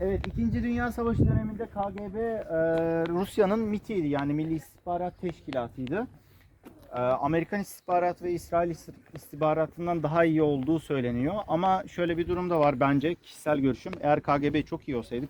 Evet, İkinci Dünya Savaşı döneminde KGB e, Rusya'nın MIT'iydi yani Milli İstihbarat Teşkilatı'ydı. E, Amerikan istihbarat ve İsrail ist- istihbaratından daha iyi olduğu söyleniyor. Ama şöyle bir durum da var bence kişisel görüşüm. Eğer KGB çok iyi olsaydı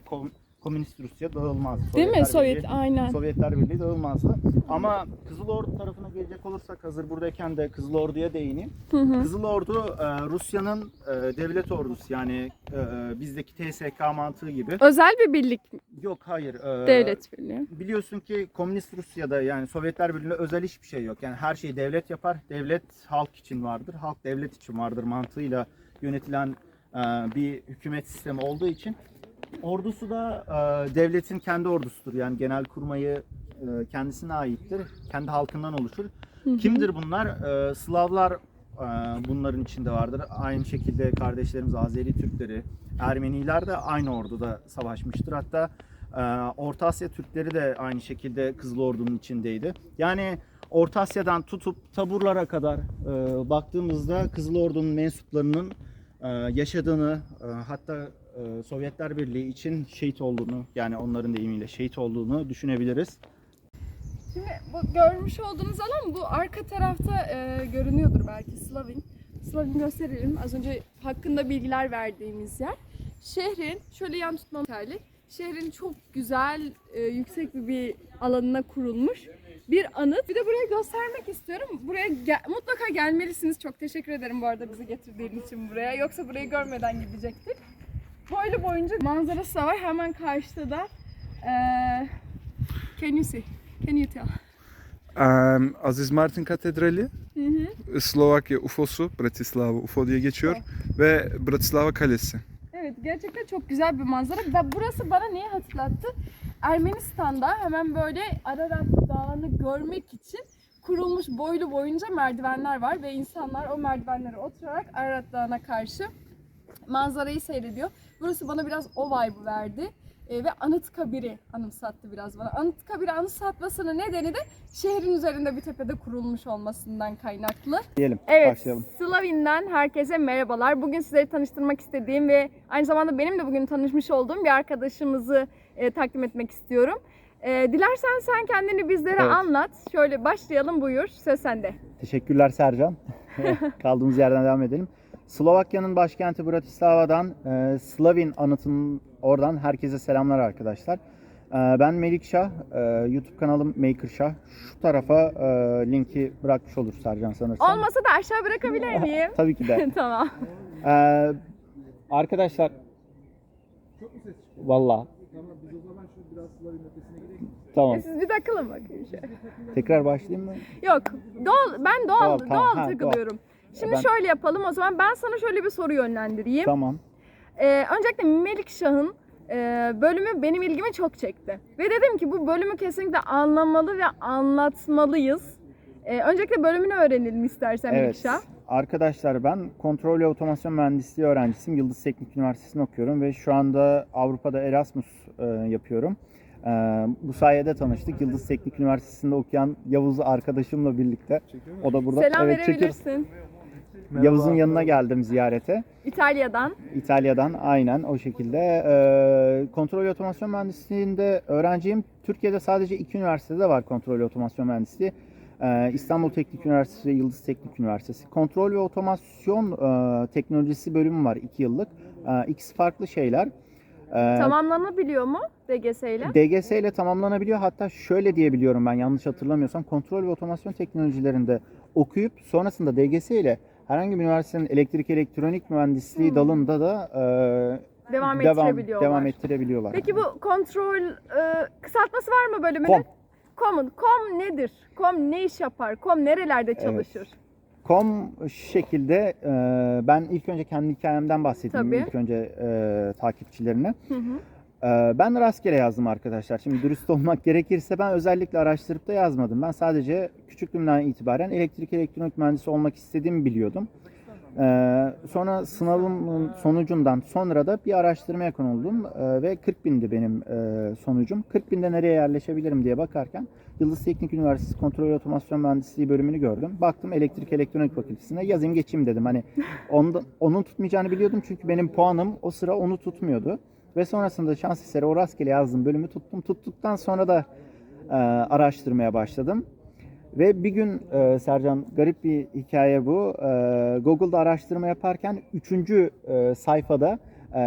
Komünist Rusya dağılmazdı. Değil mi? Sovyetler Sovyet Birliği- aynen. Sovyetler Birliği dağılmazdı. Ama Kızıl Ordu tarafına gelecek olursak hazır buradayken de Kızıl Ordu'ya değineyim. Hı hı. Kızıl Ordu e, Rusya'nın e, devlet ordusu yani e, bizdeki TSK mantığı gibi. Özel bir birlik Yok hayır. devlet birliği. Biliyorsun ki Komünist Rusya'da yani Sovyetler Birliği'nde özel hiçbir şey yok. Yani her şeyi devlet yapar. Devlet halk için vardır. Halk devlet için vardır mantığıyla yönetilen bir hükümet sistemi olduğu için ordusu da e, devletin kendi ordusudur. Yani genel kurmayı e, kendisine aittir. Kendi halkından oluşur. Kimdir bunlar? E, Slavlar e, bunların içinde vardır. Aynı şekilde kardeşlerimiz Azeri Türkleri, Ermeniler de aynı orduda savaşmıştır. Hatta e, Orta Asya Türkleri de aynı şekilde Kızıl Ordu'nun içindeydi. Yani Orta Asya'dan tutup taburlara kadar e, baktığımızda Kızıl Ordu'nun mensuplarının e, yaşadığını e, hatta e, Sovyetler Birliği için şehit olduğunu yani onların deyimiyle şehit olduğunu düşünebiliriz. Şimdi bu görmüş olduğunuz alan bu arka tarafta e, görünüyordur belki Slavin. Slavin gösterelim. Az önce hakkında bilgiler verdiğimiz yer. Şehrin şöyle yan tutmam yeterli. Şehrin çok güzel, e, yüksek bir, bir alanına kurulmuş bir anıt. Bir de burayı göstermek istiyorum. Buraya gel- mutlaka gelmelisiniz. Çok teşekkür ederim bu arada bizi getirdiğin için buraya. Yoksa burayı görmeden gidecektik. Boylu boyunca manzarası da var. Hemen karşıda da e, Can you see? Can you tell? Em, Aziz Martin Katedrali, Slovakya UFO'su, Bratislava UFO diye geçiyor ve Bratislava Kalesi. Evet gerçekten çok güzel bir manzara. Ve burası bana neyi hatırlattı? Ermenistan'da hemen böyle Ararat Dağı'nı görmek için kurulmuş boylu boyunca merdivenler var ve insanlar o merdivenlere oturarak Ararat Dağı'na karşı manzarayı seyrediyor. Burası bana biraz o vibe'ı verdi. E, ve Anıtkabir'i anımsattı biraz bana. Anıtkabir'i anımsatmasının nedeni de şehrin üzerinde bir tepede kurulmuş olmasından kaynaklı. Diyelim Evet, başlayalım. Slavin'den herkese merhabalar. Bugün sizleri tanıştırmak istediğim ve aynı zamanda benim de bugün tanışmış olduğum bir arkadaşımızı e, takdim etmek istiyorum. E, dilersen sen kendini bizlere Evet. anlat. Şöyle başlayalım buyur. Söz sende. Teşekkürler Sercan. Kaldığımız yerden devam edelim. Slovakya'nın başkenti Bratislava'dan e, Slavin anıtının oradan herkese selamlar arkadaşlar. E, ben Melikşah, e, YouTube kanalım Makerşah. Şu tarafa e, linki bırakmış olur Sercan sanırsam. Olmasa da aşağı bırakabilir miyim? Tabii ki de. tamam. E, arkadaşlar Valla. Tamam. Siz bir takılın bakayım şöyle. Tekrar başlayayım mı? Yok. Doğal, ben doğal, Doğal, doğal, tamam, ha, takılıyorum. Şimdi Ben- şöyle yapalım o zaman. Ben sana şöyle bir soru yönlendireyim. Tamam. Ee, öncelikle Melikşah'ın e, bölümü benim ilgimi çok çekti. Ve dedim ki bu bölümü kesinlikle anlamalı ve anlatmalıyız. Ee, öncelikle bölümünü öğrenelim istersen Evet. Melikşah. Arkadaşlar ben kontrol ve otomasyon mühendisliği öğrencisiyim. Yıldız Teknik Üniversitesi'nde okuyorum ve şu anda Avrupa'da Erasmus e, yapıyorum. E, bu sayede tanıştık. Yıldız Teknik Üniversitesi'nde okuyan Yavuz arkadaşımla birlikte. O da burada. Selam evet, çekir. Verebilirsin. Yavuz'un yanına geldim ziyarete. İtalya'dan. İtalya'dan aynen o şekilde. E, kontrol ve otomasyon mühendisliğinde öğrenciyim. Türkiye'de sadece iki üniversitede var kontrol ve otomasyon mühendisliği. E, İstanbul Teknik Üniversitesi ve Yıldız Teknik Üniversitesi. Kontrol ve otomasyon e, teknolojisi bölümü var iki yıllık. E, ikisi farklı şeyler. Tamamlanabiliyor mu DGS ile? DGS ile tamamlanabiliyor. Hatta şöyle diyebiliyorum ben yanlış hatırlamıyorsam kontrol ve otomasyon teknolojilerinde okuyup sonrasında DGS ile herhangi bir üniversitenin elektrik elektronik mühendisliği Hmm. dalında da e, Devam devam, ettirebiliyorlar. devam ettirebiliyorlar. Peki bu kontrol e, kısaltması var mı bölümünün? Kom. Kom'un. Kom nedir? Kom ne iş yapar? Kom nerelerde çalışır? Kom şu şekilde e, ben ilk önce kendi hikayemden bahsedeyim Tabii. ilk önce e, takipçilerine. Hı hı. E, ben rastgele yazdım arkadaşlar. Şimdi dürüst olmak gerekirse ben özellikle araştırıp da yazmadım. Ben sadece küçüklüğümden itibaren elektrik elektronik mühendisi olmak istediğimi biliyordum. E, sonra sınavımın sonucundan sonra da bir araştırmaya konuldum E, ve 40 bindi benim e, sonucum. 40 binde nereye yerleşebilirim diye bakarken Yıldız Teknik Üniversitesi Kontrol Otomasyon Mühendisliği bölümünü gördüm. Baktım elektrik elektronik fakültesine yazayım geçeyim dedim. Hani onda, onun tutmayacağını biliyordum çünkü benim puanım o sıra onu tutmuyordu. Ve sonrasında şans eseri o rastgele yazdığım bölümü tuttum. Tuttuktan sonra da e, araştırmaya başladım. Ve bir gün e, Sercan garip bir hikaye bu. E, Google'da araştırma yaparken üçüncü e, sayfada e,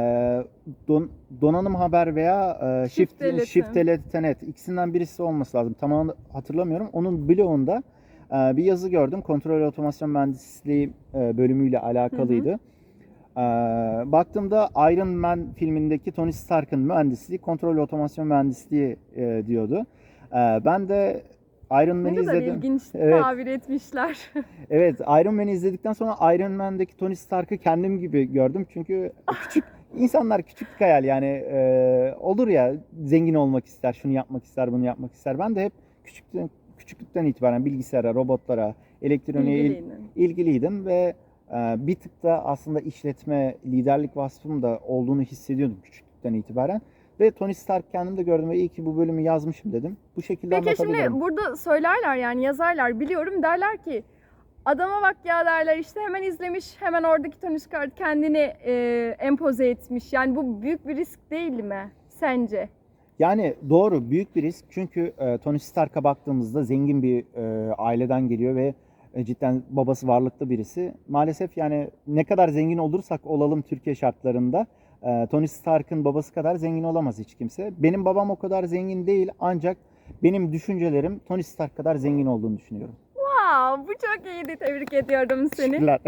don- donanım haber veya e, shift, Shift shift, ikisinden birisi olması lazım. Tamamını hatırlamıyorum. Onun bloğunda e, bir yazı gördüm. Kontrol otomasyon mühendisliği e, bölümüyle alakalıydı. E, baktığımda Iron Man filmindeki Tony Stark'ın mühendisliği kontrol otomasyon mühendisliği e, diyordu. E, ben de Iron Ne Man'i kadar izledim. ilginç Evet. tabir etmişler. Evet, Iron Man'i izledikten sonra Iron Man'deki Tony Stark'ı kendim gibi gördüm. Çünkü küçük insanlar küçük hayal yani e, olur ya zengin olmak ister, şunu yapmak ister, bunu yapmak ister. Ben de hep küçükten küçüklükten itibaren bilgisayara, robotlara, elektroniğe il- ilgiliydim ve bir tık da aslında işletme, liderlik vasfım da olduğunu hissediyordum küçüklükten itibaren. Ve Tony Stark kendim de gördüm ve iyi ki bu bölümü yazmışım dedim. Bu şekilde Peki anlatabilirim. şimdi burada söylerler yani yazarlar biliyorum derler ki adama bak ya derler işte hemen izlemiş hemen oradaki Tony Stark kendini e, empoze etmiş. Yani bu büyük bir risk değil mi sence? Yani doğru büyük bir risk çünkü e, Tony Stark'a baktığımızda zengin bir e, aileden geliyor ve cidden babası varlıklı birisi. Maalesef yani ne kadar zengin olursak olalım Türkiye şartlarında e, Tony Stark'ın babası kadar zengin olamaz hiç kimse. Benim babam o kadar zengin değil ancak benim düşüncelerim Tony Stark kadar zengin olduğunu düşünüyorum. Wow, bu çok iyiydi. Tebrik ediyorum seni.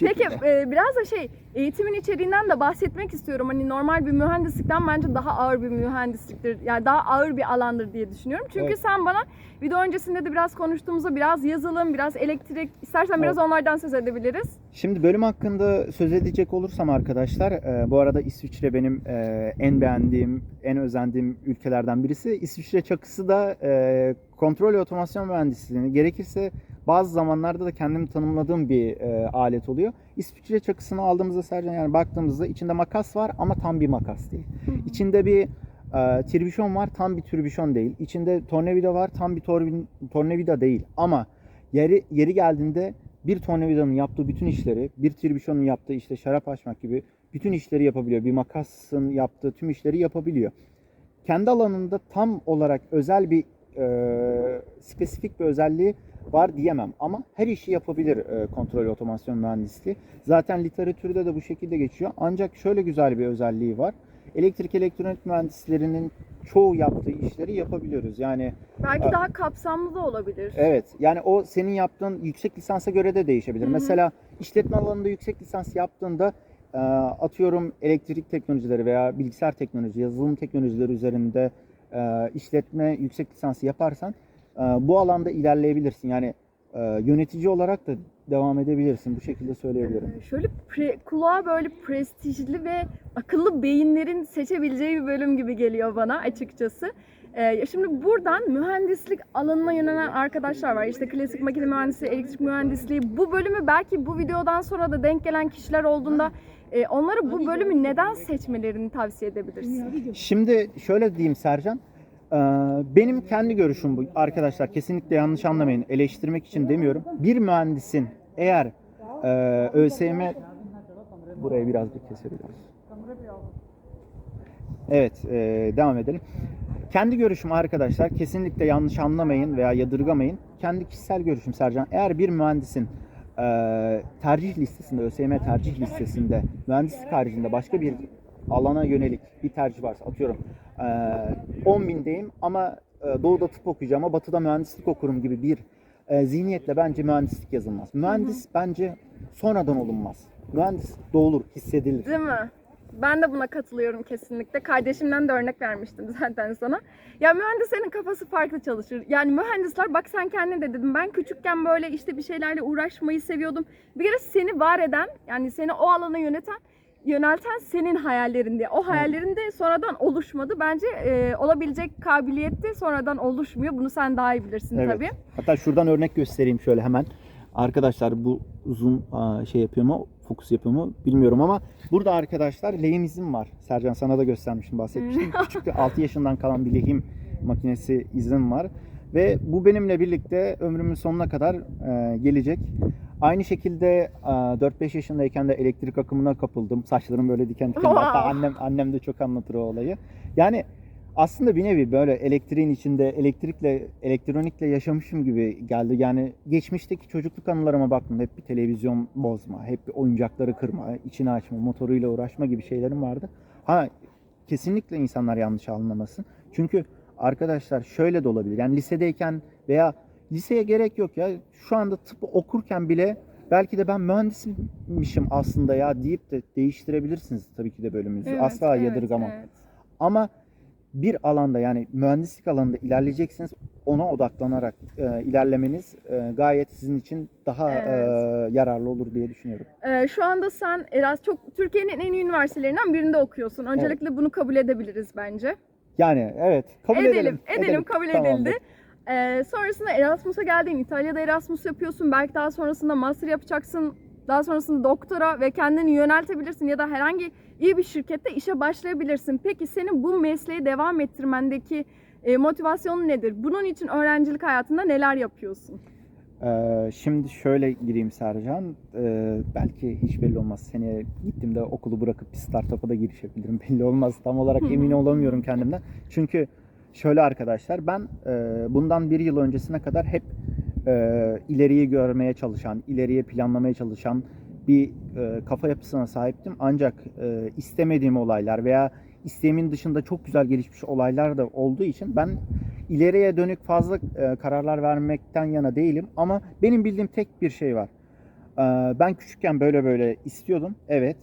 Peki e, biraz da şey eğitimin içeriğinden de bahsetmek istiyorum. Hani normal bir mühendislikten bence daha ağır bir mühendisliktir. Yani daha ağır bir alandır diye düşünüyorum. Çünkü Evet. sen bana video öncesinde de biraz konuştuğumuzda biraz yazılım, biraz elektrik, istersen biraz onlardan söz edebiliriz. Şimdi bölüm hakkında söz edecek olursam arkadaşlar, e, bu arada İsviçre benim e, en beğendiğim, en özendiğim ülkelerden birisi. İsviçre çakısı da e, kontrol ve otomasyon mühendisliğini gerekirse bazı zamanlarda da kendimi tanımladığım bir e, alet oluyor. İsviçre çakısını aldığımızda Sercan yani baktığımızda içinde makas var ama tam bir makas değil. İçinde bir e, tribüşon var tam bir tribüşon değil. İçinde tornavida var tam bir torbi- tornavida değil. Ama yeri yeri geldiğinde bir tornavidanın yaptığı bütün işleri, bir tribüşonun yaptığı işte şarap açmak gibi bütün işleri yapabiliyor. Bir makasın yaptığı tüm işleri yapabiliyor. Kendi alanında tam olarak özel bir e, spesifik bir özelliği var diyemem ama her işi yapabilir e, kontrol otomasyon mühendisliği. Zaten literatürde de bu şekilde geçiyor. Ancak şöyle güzel bir özelliği var. Elektrik elektronik mühendislerinin çoğu yaptığı işleri yapabiliyoruz. Yani Belki Aa. daha kapsamlı da olabilir. Evet. Yani o senin yaptığın yüksek lisansa göre de değişebilir. Hı hı. Mesela işletme alanında yüksek lisans yaptığında e, atıyorum elektrik teknolojileri veya bilgisayar teknoloji, yazılım teknolojileri üzerinde e, işletme yüksek lisansı yaparsan e, bu alanda ilerleyebilirsin. Yani e, yönetici olarak da devam edebilirsin. Bu şekilde söyleyebilirim. Ee, Şöyle pre- kulağa böyle prestijli ve akıllı beyinlerin seçebileceği bir bölüm gibi geliyor bana açıkçası. Ee, şimdi buradan mühendislik alanına yönelen arkadaşlar var. İşte klasik makine mühendisliği, elektrik mühendisliği. Bu bölümü belki bu videodan sonra da denk gelen kişiler olduğunda e, onlara bu bölümü neden seçmelerini tavsiye edebilirsin? Şimdi şöyle diyeyim Sercan. Ee, Benim kendi görüşüm bu arkadaşlar kesinlikle yanlış anlamayın eleştirmek için demiyorum. Bir mühendisin eğer e, ÖSYM burayı biraz bir kesebiliriz. Evet e, devam edelim. Kendi görüşüm arkadaşlar kesinlikle yanlış anlamayın veya yadırgamayın. Kendi kişisel görüşüm Sercan. Eğer bir mühendisin e, tercih listesinde, ÖSYM tercih listesinde mühendislik haricinde başka bir alana yönelik bir tercih varsa atıyorum e, 10 bindeyim ama e, doğuda tıp okuyacağım ama batıda mühendislik okurum gibi bir e, zihniyetle bence mühendislik yazılmaz. Mühendis bence sonradan olunmaz. Mühendis doğulur, hissedilir. Değil mi? Ben de buna katılıyorum kesinlikle. Kardeşimden de örnek vermiştim zaten sana. Ya mühendislerin kafası farklı çalışır. Yani mühendisler bak sen kendin de dedim. Ben küçükken böyle işte bir şeylerle uğraşmayı seviyordum. Bir kere seni var eden yani seni o alana yöneten yönelten senin hayallerinde. O hayallerin de sonradan oluşmadı. Bence e, olabilecek kabiliyette sonradan oluşmuyor. Bunu sen daha iyi bilirsin Evet. tabii. Hatta şuradan örnek göstereyim şöyle hemen. Arkadaşlar bu zoom şey yapıyor mu, fokus yapıyor mu bilmiyorum ama burada arkadaşlar lehimizim var. Sercan sana da göstermiştim, bahsetmiştim. Küçük 6 yaşından kalan bir lehim makinesi izim var. Ve bu benimle birlikte ömrümün sonuna kadar e, gelecek. Aynı şekilde e, 4-5 yaşındayken de elektrik akımına kapıldım. Saçlarım böyle diken diken. Hatta annem annem de çok anlatır o olayı. Yani aslında bir nevi böyle elektriğin içinde elektrikle elektronikle yaşamışım gibi geldi. Yani geçmişteki çocukluk anılarıma baktım. Hep bir televizyon bozma, hep bir oyuncakları kırma, içini açma, motoruyla uğraşma gibi şeylerim vardı. Ha kesinlikle insanlar yanlış anlamasın. Çünkü arkadaşlar şöyle de olabilir. Yani lisedeyken veya liseye gerek yok ya. Şu anda tıp okurken bile belki de ben mühendismişim aslında ya deyip de değiştirebilirsiniz tabii ki de bölümünüzü. Evet, Asla evet, yadırgamam. evet. Ama bir alanda yani mühendislik alanında ilerleyeceksiniz. Ona odaklanarak e, ilerlemeniz e, gayet sizin için daha Evet. e, yararlı olur diye düşünüyorum. Ee, şu anda sen Eras çok Türkiye'nin en iyi üniversitelerinden birinde okuyorsun. Öncelikle bunu kabul edebiliriz bence. Yani evet kabul edelim, edelim. edelim, kabul Tamamdır. edildi. Ee, sonrasında Erasmus'a geldin, İtalya'da Erasmus yapıyorsun. Belki daha sonrasında master yapacaksın. Daha sonrasında doktora ve kendini yöneltebilirsin ya da herhangi iyi bir şirkette işe başlayabilirsin. Peki senin bu mesleği devam ettirmendeki e, motivasyonun nedir? Bunun için öğrencilik hayatında neler yapıyorsun? Ee, şimdi şöyle gireyim Sercan. Ee, belki hiç belli olmaz. Seneye gittiğimde okulu bırakıp bir startup'a da girişebilirim. Belli olmaz. Tam olarak emin olamıyorum kendimden. Çünkü şöyle arkadaşlar ben e, bundan bir yıl öncesine kadar hep e, ileriyi görmeye çalışan, ileriye planlamaya çalışan bir e, kafa yapısına sahiptim. Ancak e, istemediğim olaylar veya isteğimin dışında çok güzel gelişmiş olaylar da olduğu için ben ileriye dönük fazla e, kararlar vermekten yana değilim ama benim bildiğim tek bir şey var. E, ben küçükken böyle böyle istiyordum. Evet.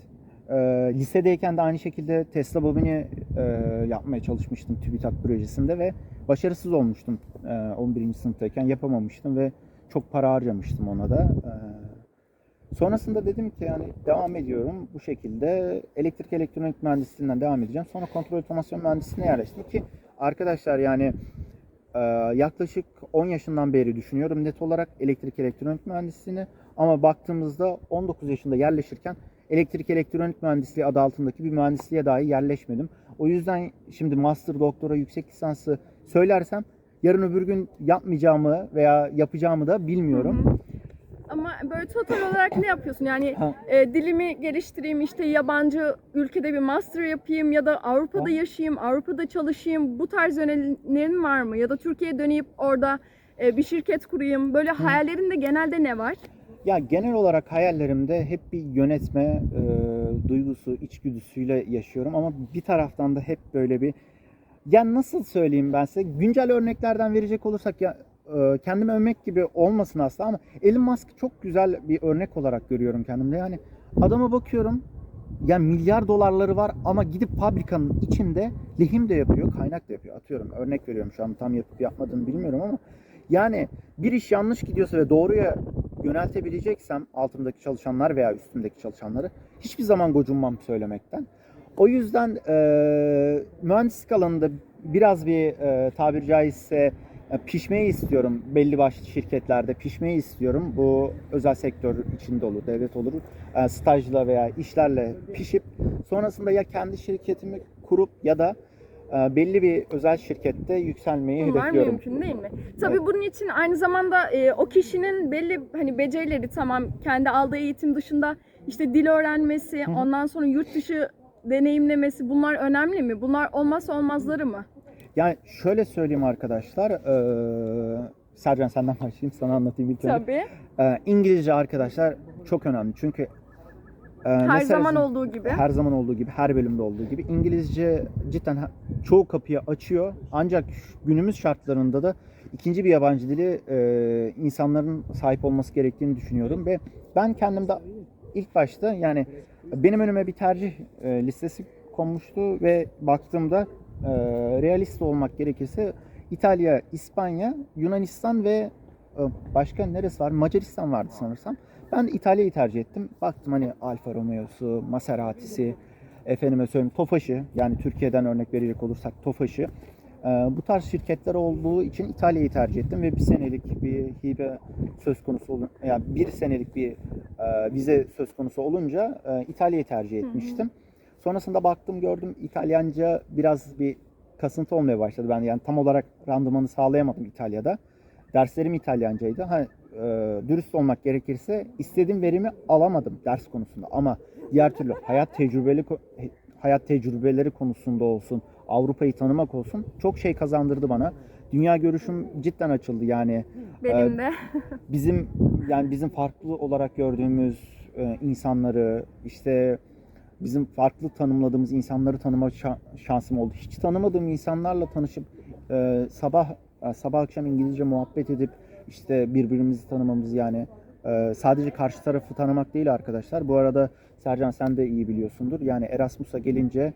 E, lisedeyken de aynı şekilde Tesla bobini e, yapmaya çalışmıştım TÜBİTAK projesinde ve başarısız olmuştum. E, 11. sınıftayken yapamamıştım ve çok para harcamıştım ona da. E, sonrasında dedim ki yani devam ediyorum bu şekilde elektrik elektronik mühendisliğinden devam edeceğim. Sonra kontrol otomasyon mühendisliğine yerleştim ki arkadaşlar yani ee, yaklaşık 10 yaşından beri düşünüyorum net olarak elektrik elektronik mühendisliğini ama baktığımızda 19 yaşında yerleşirken elektrik elektronik mühendisliği adı altındaki bir mühendisliğe dahi yerleşmedim. O yüzden şimdi master, doktora, yüksek lisansı söylersem yarın öbür gün yapmayacağımı veya yapacağımı da bilmiyorum. Hı hı. Ama böyle total olarak ne yapıyorsun? Yani Ha. e, dilimi geliştireyim, işte yabancı ülkede bir master yapayım ya da Avrupa'da Ha. yaşayayım, Avrupa'da çalışayım. Bu tarz yönelimlerin var mı? Ya da Türkiye'ye döneyip orada e, bir şirket kurayım. Böyle hayallerinde genelde ne var? Ya genel olarak hayallerimde hep bir yönetme e, duygusu, içgüdüsüyle yaşıyorum ama bir taraftan da hep böyle bir ya nasıl söyleyeyim ben size güncel örneklerden verecek olursak ya e, kendimi övmek gibi olmasın aslında ama Elon Musk çok güzel bir örnek olarak görüyorum kendimde. Yani adama bakıyorum yani milyar dolarları var ama gidip fabrikanın içinde lehim de yapıyor, kaynak da yapıyor. Atıyorum örnek veriyorum şu an tam yapıp yapmadığını bilmiyorum ama yani bir iş yanlış gidiyorsa ve doğruya yöneltebileceksem altımdaki çalışanlar veya üstümdeki çalışanları hiçbir zaman gocunmam söylemekten. O yüzden e, mühendislik alanında biraz bir e, tabiri caizse pişmeyi istiyorum. Belli başlı şirketlerde pişmeyi istiyorum. Bu özel sektör içinde olur, devlet olur. E, stajla veya işlerle pişip sonrasında ya kendi şirketimi kurup ya da belli bir özel şirkette yükselmeyi Bunlar hedefliyorum. mümkün değil mi? Tabii Evet. bunun için aynı zamanda e, o kişinin belli hani becerileri tamam kendi aldığı eğitim dışında işte dil öğrenmesi, Hı ondan sonra yurt dışı deneyimlemesi bunlar önemli mi? Bunlar olmazsa olmazları mı? Yani şöyle söyleyeyim arkadaşlar. eee Sercan senden başlayayım sana anlatayım ilk önce. Tabii. Eee, İngilizce arkadaşlar çok önemli. Çünkü eee, Her zaman olduğu gibi. her zaman olduğu gibi, her bölümde olduğu gibi İngilizce cidden çoğu kapıyı açıyor. Ancak günümüz şartlarında da ikinci bir yabancı dili eee, insanların sahip olması gerektiğini düşünüyorum ve ben kendimde ilk başta yani benim önüme bir tercih eee, listesi konmuştu ve baktığımda eee, realist olmak gerekirse İtalya, İspanya, Yunanistan ve e, başka neresi var? Macaristan vardı sanırsam. Ben İtalya'yı tercih ettim. Baktım hani Alfa Romeo'su, Maserati'si, efendime söyleyeyim Tofaş'ı yani Türkiye'den örnek verecek olursak Tofaş'ı. e, bu tarz şirketler olduğu için İtalya'yı tercih ettim ve bir senelik bir hibe söz konusu olun yani bir senelik bir e, vize söz konusu olunca e, İtalya'yı tercih hı. etmiştim. Sonrasında baktım gördüm İtalyanca biraz bir kasıntı olmaya başladı. Ben yani tam olarak randımanı sağlayamadım İtalya'da. Derslerim İtalyancaydı. Ha, e, dürüst olmak gerekirse istediğim verimi alamadım ders konusunda ama diğer türlü hayat tecrübeli hayat tecrübeleri konusunda olsun, Avrupa'yı tanımak olsun çok şey kazandırdı bana. Dünya görüşüm cidden açıldı yani Benim de. bizim yani bizim farklı olarak gördüğümüz e, insanları işte bizim farklı tanımladığımız insanları tanıma şa- şansım oldu. Hiç tanımadığım insanlarla tanışıp e, sabah e, sabah akşam İngilizce muhabbet edip işte birbirimizi tanımamız yani e, sadece karşı tarafı tanımak değil arkadaşlar. Bu arada Sercan sen de iyi biliyorsundur. Yani Erasmus'a gelince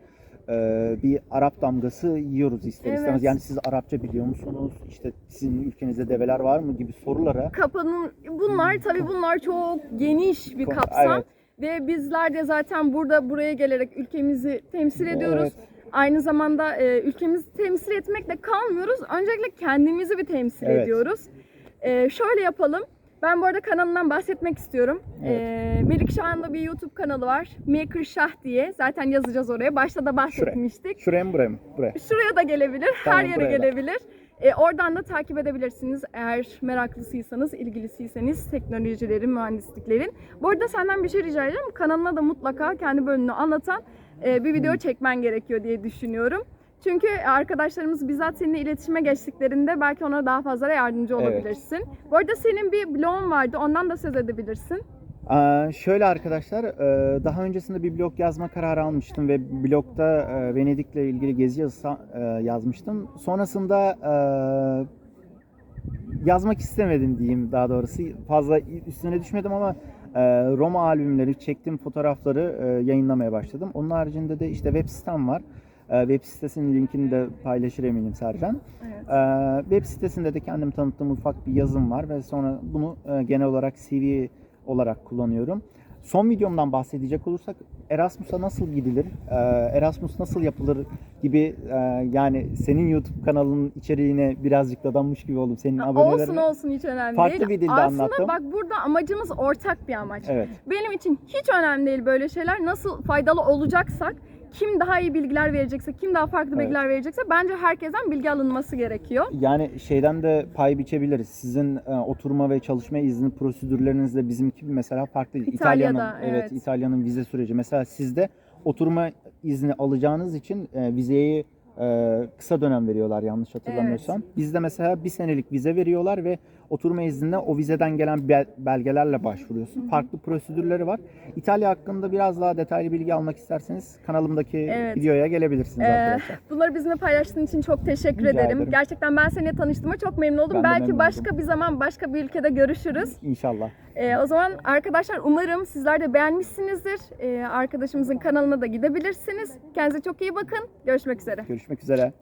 e, bir Arap damgası yiyoruz ister Evet. istemez. Yani siz Arapça biliyor musunuz? İşte sizin ülkenizde develer var mı gibi sorulara Kapanın bunlar tabii bunlar çok geniş bir kapsam. Evet. Ve bizler de zaten burada buraya gelerek ülkemizi temsil ediyoruz. Evet. Aynı zamanda e, ülkemizi temsil etmekle kalmıyoruz. Öncelikle kendimizi bir temsil Evet. ediyoruz. E, şöyle yapalım. Ben bu arada kanalından bahsetmek istiyorum. Evet. E, Melik Şahan'da bir YouTube kanalı var. Maker Şah diye. Zaten yazacağız oraya. Başta da bahsetmiştik. Şuraya mı buraya mı? Buraya. Şuraya da gelebilir, Tamam, her yere gelebilir. E, oradan da takip edebilirsiniz eğer meraklısıysanız, ilgilisiyseniz teknolojilerin, mühendisliklerin. Bu arada senden bir şey rica edeceğim. Kanalına da mutlaka kendi bölümünü anlatan e, bir video çekmen gerekiyor diye düşünüyorum. Çünkü arkadaşlarımız bizzat seninle iletişime geçtiklerinde belki ona daha fazla yardımcı Evet. olabilirsin. Bu arada senin bir blogun vardı, ondan da söz edebilirsin. Ee, şöyle arkadaşlar, e, daha öncesinde bir blog yazma kararı almıştım ve blogda e, Venedik'le ilgili gezi yazısı e, yazmıştım. Sonrasında e, yazmak istemedim diyeyim daha doğrusu. Fazla üstüne düşmedim ama e, Roma albümleri, çektiğim fotoğrafları e, yayınlamaya başladım. Onun haricinde de işte web sitem var. E, web sitesinin linkini de paylaşır eminim Sercan. Evet. Ee, web sitesinde de kendim tanıttığım ufak bir yazım var ve sonra bunu e, genel olarak CV olarak kullanıyorum. Son videomdan bahsedecek olursak Erasmus'a nasıl gidilir, e, Erasmus nasıl yapılır gibi e, yani senin YouTube kanalının içeriğine birazcık dadanmış gibi oldum. Senin Olsun abonelerine. olsun hiç önemli Farklı değil. bir dilde Aslında anlattım. bak burada amacımız ortak bir amaç. Evet. Benim için hiç önemli değil böyle şeyler. Nasıl faydalı olacaksak, kim daha iyi bilgiler verecekse, kim daha farklı Evet. bilgiler verecekse bence herkesten bilgi alınması gerekiyor. Yani şeyden de pay biçebiliriz. Sizin e, oturma ve çalışma izni prosedürleriniz de bizimki mesela farklı. İtalya'da, İtalya'nın evet, evet. İtalya'nın vize süreci. Mesela sizde oturma izni alacağınız için e, vizeyi e, kısa dönem veriyorlar yanlış hatırlamıyorsam. Bizde mesela bir senelik vize veriyorlar ve oturma iznine o vizeden gelen bel- belgelerle başvuruyorsun. Farklı prosedürleri var. İtalya hakkında biraz daha detaylı bilgi almak isterseniz kanalımdaki Evet. videoya gelebilirsiniz Ee, arkadaşlar. Bunları bizimle paylaştığın için çok teşekkür Rica ederim. ederim. Gerçekten ben seninle tanıştığıma çok memnun oldum. Ben Belki memnun başka oldum. bir zaman başka bir ülkede görüşürüz. İnşallah. Ee, o zaman arkadaşlar umarım sizler de beğenmişsinizdir. Ee, arkadaşımızın kanalına da gidebilirsiniz. Kendinize çok iyi bakın. Görüşmek üzere. Görüşmek üzere.